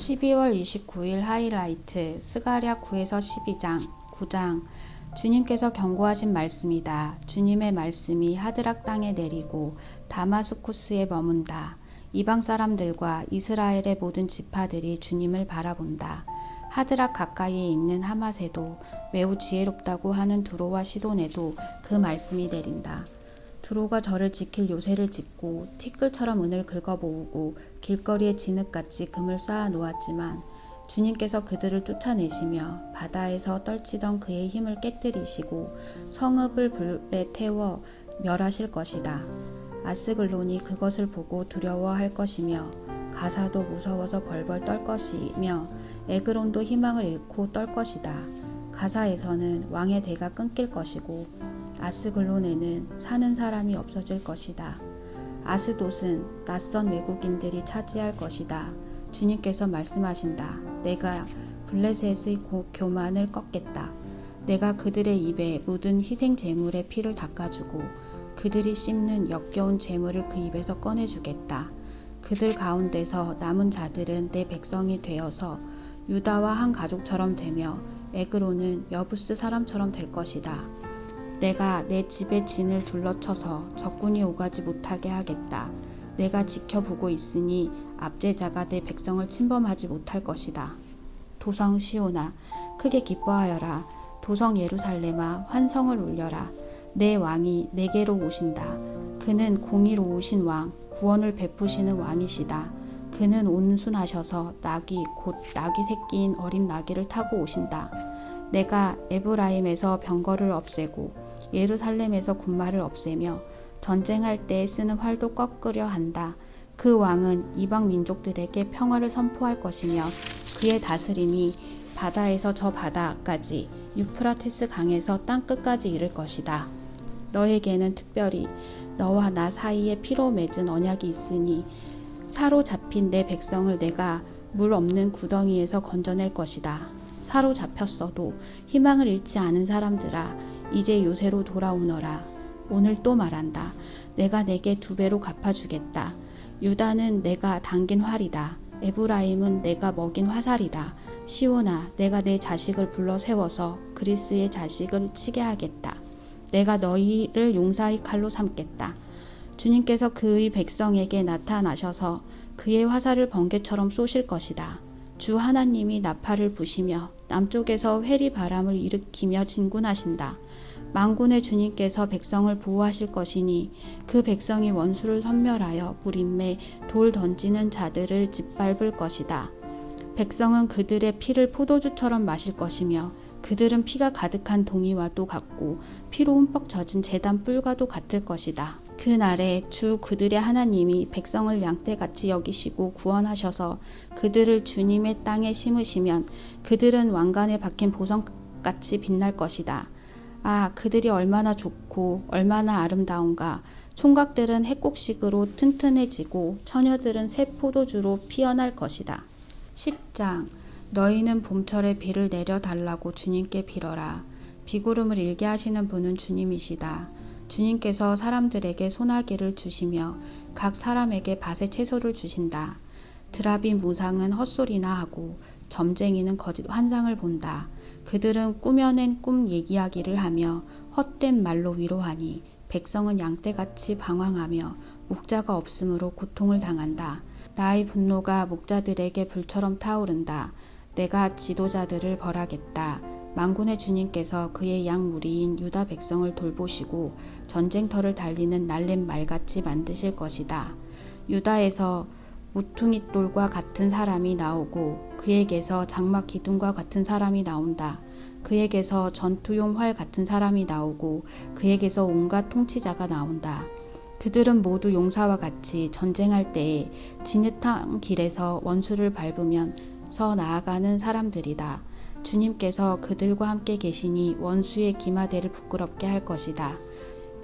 12월 29일 하이라이트 스가랴 9에서 12장 9장 주님께서 경고하신 말씀이다. 주님의 말씀이 하드락 땅에 내리고 다마스쿠스에 머문다. 이방 사람들과 이스라엘의 모든 지파들이 주님을 바라본다. 하드락 가까이에 있는 하마세도 매우 지혜롭다고 하는 두로와 시돈에도 그 말씀이 내린다. 두로가 저를 지킬 요새를 짓고 티끌처럼 은을 긁어 모으고 길거리에 진흙같이 금을 쌓아 놓았지만 주님께서 그들을 쫓아내시며 바다에서 떨치던 그의 힘을 깨뜨리시고 성읍을 불에 태워 멸하실 것이다. 아스글론이 그것을 보고 두려워할 것이며 가사도 무서워서 벌벌 떨 것이며 에그론도 희망을 잃고 떨 것이다. 가사에서는 왕의 대가 끊길 것이고 아스글론에는 사는 사람이 없어질 것이다. 아스돗은 낯선 외국인들이 차지할 것이다. 주님께서 말씀하신다. 내가 블레셋의 교만을 꺾겠다. 내가 그들의 입에 묻은 희생 제물의 피를 닦아주고 그들이 씹는 역겨운 제물을 그 입에서 꺼내주겠다. 그들 가운데서 남은 자들은 내 백성이 되어서 유다와 한 가족처럼 되며 에그로는 여부스 사람처럼 될 것이다. 내가 내 집의 진을 둘러쳐서 적군이 오가지 못하게 하겠다. 내가 지켜보고 있으니 압제자가 내 백성을 침범하지 못할 것이다. 도성 시오나 크게 기뻐하여라. 도성 예루살렘아 환성을 울려라. 내 왕이 내게로 오신다. 그는 공의로우신 왕, 구원을 베푸시는 왕이시다. 그는 온순하셔서 낙이 곧 낙이 새끼인 어린 나귀를 타고 오신다. 내가 에브라임에서 병거를 없애고 예루살렘에서 군마를 없애며 전쟁할 때 쓰는 활도 꺾으려 한다. 그 왕은 이방 민족들에게 평화를 선포할 것이며 그의 다스림이 바다에서 저 바다까지 유프라테스 강에서 땅 끝까지 이를 것이다. 너에게는 특별히 너와 나 사이에 피로 맺은 언약이 있으니 사로잡힌 내 백성을 내가 물 없는 구덩이에서 건져낼 것이다. 사로잡혔어도 희망을 잃지 않은 사람들아 이제 요새로 돌아오너라. 오늘 또 말한다. 내가 내게 두 배로 갚아주겠다. 유다는 내가 당긴 활이다. 에브라임은 내가 먹인 화살이다. 시오나 내가 내 자식을 불러 세워서 그리스의 자식을 치게 하겠다. 내가 너희를 용사의 칼로 삼겠다. 주님께서 그의 백성에게 나타나셔서 그의 화살을 번개처럼 쏘실 것이다. 주 하나님이 나팔을 부시며 남쪽에서 회리 바람을 일으키며 진군하신다. 망군의 주님께서 백성을 보호하실 것이니 그 백성이 원수를 섬멸하여 무림매 돌 던지는 자들을 짓밟을 것이다. 백성은 그들의 피를 포도주처럼 마실 것이며 그들은 피가 가득한 동이와도 같고 피로 흠뻑 젖은 재단 뿔과도 같을 것이다. 그날에 주 그들의 하나님이 백성을 양떼같이 여기시고 구원하셔서 그들을 주님의 땅에 심으시면 그들은 왕관에 박힌 보석같이 빛날 것이다. 아, 그들이 얼마나 좋고 얼마나 아름다운가. 총각들은 핵곡식으로 튼튼해지고 처녀들은 새 포도주로 피어날 것이다. 10장 너희는 봄철에 비를 내려 달라고 주님께 빌어라. 비구름을 일게 하시는 분은 주님이시다. 주님께서 사람들에게 소나기를 주시며 각 사람에게 밭의 채소를 주신다. 드라비 무상은 헛소리나 하고 점쟁이는 거짓 환상을 본다. 그들은 꾸며낸 꿈 얘기하기를 하며 헛된 말로 위로하니 백성은 양떼같이 방황하며 목자가 없으므로 고통을 당한다. 나의 분노가 목자들에게 불처럼 타오른다. 내가 지도자들을 벌하겠다. 망군의 주님께서 그의 양 무리인 유다 백성을 돌보시고 전쟁터를 달리는 날랜 말같이 만드실 것이다. 유다에서 무퉁이 돌과 같은 사람이 나오고 그에게서 장막 기둥과 같은 사람이 나온다. 그에게서 전투용 활 같은 사람이 나오고 그에게서 온갖 통치자가 나온다. 그들은 모두 용사와 같이 전쟁할 때에 진흙탕 길에서 원수를 밟으면서 나아가는 사람들이다. 주님께서 그들과 함께 계시니 원수의 기마대를 부끄럽게 할 것이다.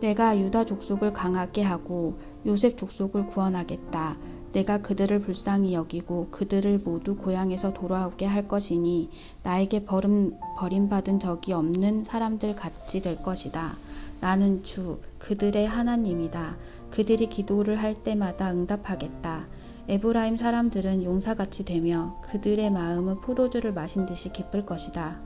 내가 유다 족속을 강하게 하고 요셉 족속을 구원하겠다. 내가 그들을 불쌍히 여기고 그들을 모두 고향에서 돌아오게 할 것이니 나에게 버림, 버림받은 적이 없는 사람들 같이 될 것이다. 나는 주, 그들의 하나님이다. 그들이 기도를 할 때마다 응답하겠다. 에브라임 사람들은 용사같이 되며 그들의 마음은 포도주를 마신 듯이 기쁠 것이다.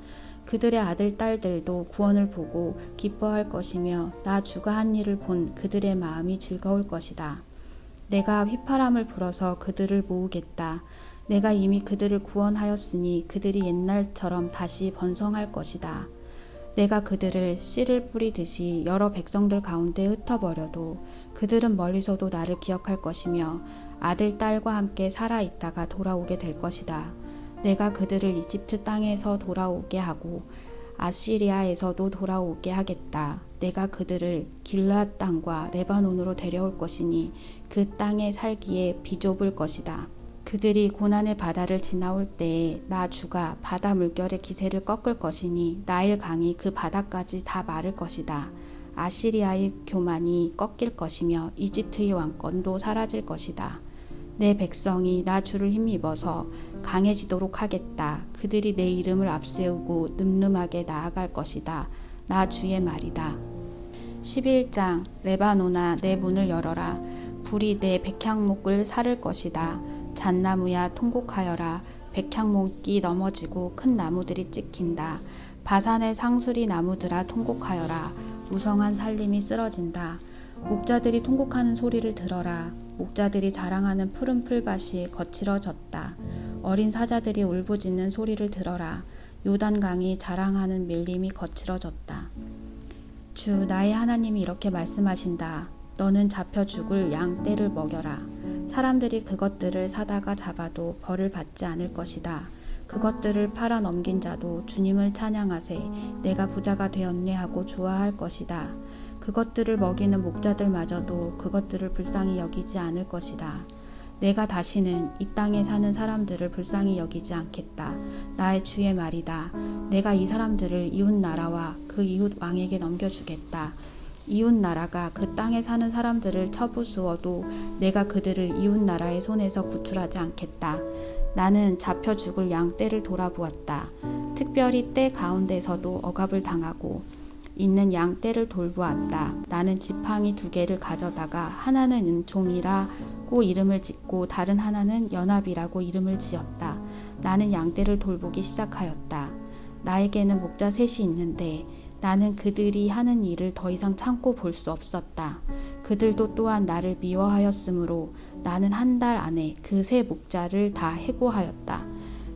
그들의 아들, 딸들도 구원을 보고 기뻐할 것이며 나 주가 한 일을 본 그들의 마음이 즐거울 것이다. 내가 휘파람을 불어서 그들을 모으겠다. 내가 이미 그들을 구원하였으니 그들이 옛날처럼 다시 번성할 것이다. 내가 그들을 씨를 뿌리듯이 여러 백성들 가운데 흩어버려도 그들은 멀리서도 나를 기억할 것이며 아들, 딸과 함께 살아있다가 돌아오게 될 것이다. 내가 그들을 이집트 땅에서 돌아오게 하고 아시리아에서도 돌아오게 하겠다. 내가 그들을 길앗 땅과 레바논으로 데려올 것이니 그 땅에 살기에 비좁을 것이다. 그들이 고난의 바다를 지나올 때에 나 주가 바다 물결의 기세를 꺾을 것이니 나일 강이 그 바다까지 다 마를 것이다. 아시리아의 교만이 꺾일 것이며 이집트의 왕권도 사라질 것이다. 내 백성이 나 주를 힘입어서 강해지도록 하겠다. 그들이 내 이름을 앞세우고 늠름하게 나아갈 것이다. 나 주의 말이다. 11장 레바노나 내 문을 열어라. 불이 내 백향목을 사를 것이다. 잣나무야 통곡하여라. 백향목이 넘어지고 큰 나무들이 찍힌다. 바산의 상수리 나무들아 통곡하여라. 무성한 살림이 쓰러진다. 목자들이 통곡하는 소리를 들어라. 목자들이 자랑하는 푸른 풀밭이 거칠어졌다. 어린 사자들이 울부짖는 소리를 들어라. 요단강이 자랑하는 밀림이 거칠어졌다. 주 나의 하나님이 이렇게 말씀하신다. 너는 잡혀 죽을 양 떼를 먹여라. 사람들이 그것들을 사다가 잡아도 벌을 받지 않을 것이다. 그것들을 팔아 넘긴 자도 주님을 찬양하세 내가 부자가 되었네 하고 좋아할 것이다. 그것들을 먹이는 목자들마저도 그것들을 불쌍히 여기지 않을 것이다. 내가 다시는 이 땅에 사는 사람들을 불쌍히 여기지 않겠다. 나의 주의 말이다. 내가 이 사람들을 이웃 나라와 그 이웃 왕에게 넘겨주겠다. 이웃 나라가 그 땅에 사는 사람들을 쳐부수어도 내가 그들을 이웃 나라의 손에서 구출하지 않겠다. 나는 잡혀 죽을 양 떼를 돌아보았다. 특별히 떼 가운데서도 억압을 당하고 있는 양 떼를 돌보았다. 나는 지팡이 두 개를 가져다가 하나는 은총이라고 이름을 짓고 다른 하나는 연합이라고 이름을 지었다. 나는 양 떼를 돌보기 시작하였다. 나에게는 목자 셋이 있는데 나는 그들이 하는 일을 더 이상 참고 볼 수 없었다. 그들도 또한 나를 미워하였으므로 나는 한 달 안에 그 세 목자를 다 해고하였다.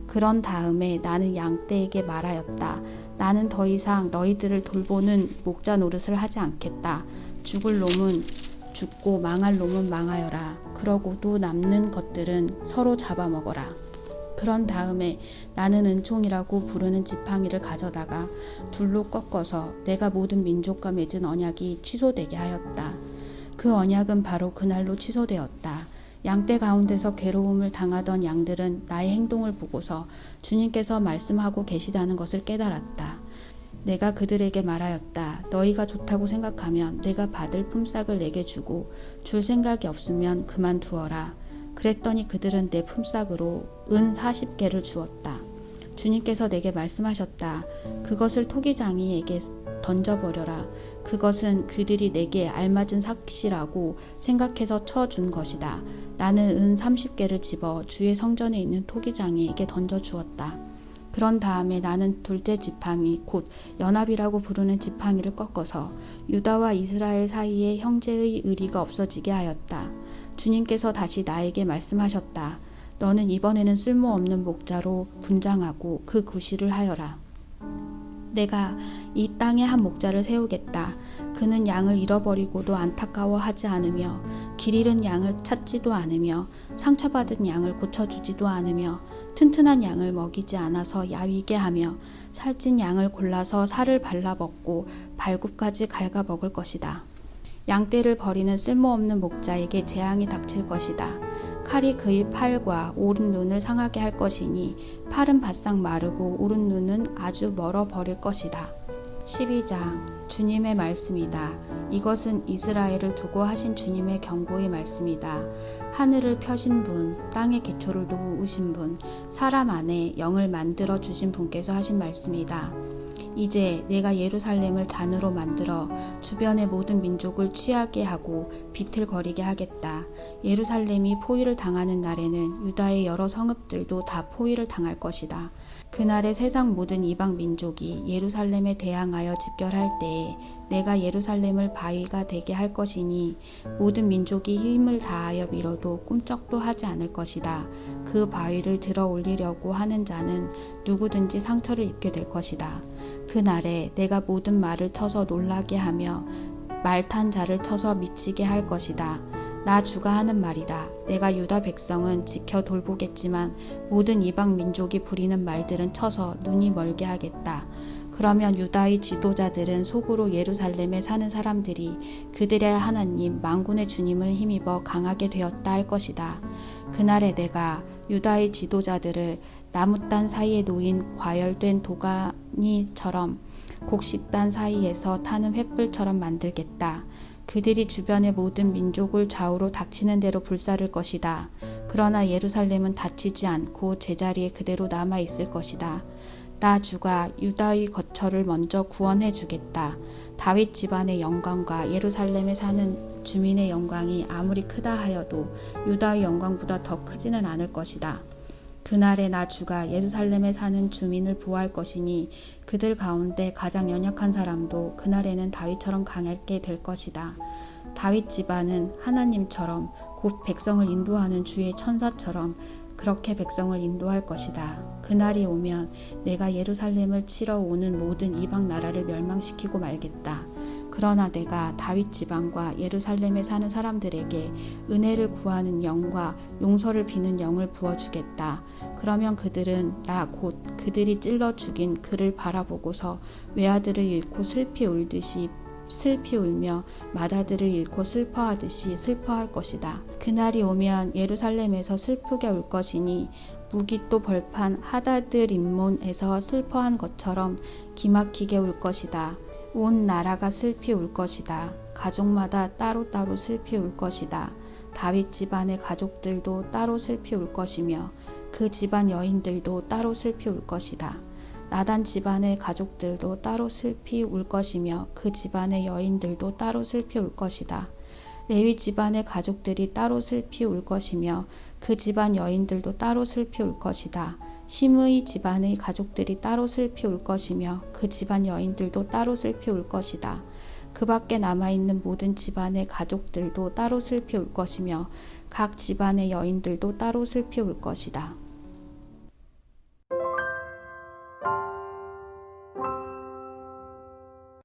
그런 다음에 나는 양떼에게 말하였다. 나는 더 이상 너희들을 돌보는 목자 노릇을 하지 않겠다. 죽을 놈은 죽고 망할 놈은 망하여라. 그러고도 남는 것들은 서로 잡아먹어라. 그런 다음에 나는 은총이라고 부르는 지팡이를 가져다가 둘로 꺾어서 내가 모든 민족과 맺은 언약이 취소되게 하였다. 그 언약은 바로 그날로 취소되었다. 양떼 가운데서 괴로움을 당하던 양들은 나의 행동을 보고서 주님께서 말씀하고 계시다는 것을 깨달았다. 내가 그들에게 말하였다. 너희가 좋다고 생각하면 내가 받을 품삯을 내게 주고 줄 생각이 없으면 그만두어라. 그랬더니 그들은 내 품삯으로 은 40개를 주었다. 주님께서 내게 말씀하셨다. 그것을 토기장이에게 던져버려라. 그것은 그들이 내게 알맞은 삭시라고 생각해서 쳐준 것이다. 나는 은 30개를 집어 주의 성전에 있는 토기장이에게 던져주었다. 그런 다음에 나는 둘째 지팡이 곧 연합이라고 부르는 지팡이를 꺾어서 유다와 이스라엘 사이에 형제의 의리가 없어지게 하였다. 주님께서 다시 나에게 말씀하셨다. 너는 이번에는 쓸모없는 목자로 분장하고 그 구실을 하여라. 내가 이 땅에 한 목자를 세우겠다. 그는 양을 잃어버리고도 안타까워하지 않으며 길 잃은 양을 찾지도 않으며 상처받은 양을 고쳐주지도 않으며 튼튼한 양을 먹이지 않아서 야위게 하며 살찐 양을 골라서 살을 발라 먹고 발굽까지 갉아 먹을 것이다. 양떼를 버리는 쓸모없는 목자에게 재앙이 닥칠 것이다. 칼이 그의 팔과 오른 눈을 상하게 할 것이니 팔은 바싹 마르고 오른 눈은 아주 멀어 버릴 것이다. 12장 주님의 말씀이다. 이것은 이스라엘을 두고 하신 주님의 경고의 말씀이다. 하늘을 펴신 분, 땅의 기초를 놓으신 분, 사람 안에 영을 만들어 주신 분께서 하신 말씀이다. 이제 내가 예루살렘을 잔으로 만들어 주변의 모든 민족을 취하게 하고 비틀거리게 하겠다. 예루살렘이 포위를 당하는 날에는 유다의 여러 성읍들도 다 포위를 당할 것이다. 그날에 세상 모든 이방 민족이 예루살렘에 대항하여 집결할 때에 내가 예루살렘을 바위가 되게 할 것이니 모든 민족이 힘을 다하여 밀어도 꿈쩍도 하지 않을 것이다. 그 바위를 들어 올리려고 하는 자는 누구든지 상처를 입게 될 것이다. 그날에 내가 모든 말을 쳐서 놀라게 하며 말탄 자를 쳐서 미치게 할 것이다. 나 주가 하는 말이다. 내가 유다 백성은 지켜 돌보겠지만 모든 이방 민족이 부리는 말들은 쳐서 눈이 멀게 하겠다. 그러면 유다의 지도자들은 속으로 예루살렘에 사는 사람들이 그들의 하나님 망군의 주님을 힘입어 강하게 되었다 할 것이다. 그날에 내가 유다의 지도자들을 나무단 사이에 놓인 과열된 도가니처럼 곡식단 사이에서 타는 횃불처럼 만들겠다. 그들이 주변의 모든 민족을 좌우로 닥치는 대로 불사를 것이다. 그러나 예루살렘은 다치지 않고 제자리에 그대로 남아 있을 것이다. 나 주가 유다의 거처를 먼저 구원해 주겠다. 다윗 집안의 영광과 예루살렘에 사는 주민의 영광이 아무리 크다 하여도 유다의 영광보다 더 크지는 않을 것이다. 그날에 나 주가 예루살렘에 사는 주민을 보호할 것이니 그들 가운데 가장 연약한 사람도 그날에는 다윗처럼 강하게 될 것이다. 다윗 집안은 하나님처럼 곧 백성을 인도하는 주의 천사처럼 그렇게 백성을 인도할 것이다. 그날이 오면 내가 예루살렘을 치러 오는 모든 이방 나라를 멸망시키고 말겠다. 그러나 내가 다윗 지방과 예루살렘에 사는 사람들에게 은혜를 구하는 영과 용서를 비는 영을 부어주겠다. 그러면 그들은 나 곧 그들이 찔러 죽인 그를 바라보고서 외아들을 잃고 슬피 울듯이 슬피 울며 마다들을 잃고 슬퍼하듯이 슬퍼할 것이다. 그날이 오면 예루살렘에서 슬프게 울 것이니 무기 또 벌판 하다드 림몬에서 슬퍼한 것처럼 기막히게 울 것이다. 온 나라가 슬피 울 것이다. 가족마다 따로따로 슬피 울 것이다. 다윗 집안의 가족들도 따로 슬피 울 것이며 그 집안 여인들도 따로 슬피 울 것이다. 나단 집안의 가족들도 따로 슬피 울 것이며 그 집안의 여인들도 따로 슬피 울 것이다. 레위 집안의 가족들이 따로 슬피 울 것이며 그 집안 여인들도 따로 슬피 울 것이다. 심의 집안의 가족들이 따로 슬피 울 것이며 그 집안 여인들도 따로 슬피 울 것이다. 그 밖에 남아있는 모든 집안의 가족들도 따로 슬피 울 것이며 각 집안의 여인들도 따로 슬피 울 것이다.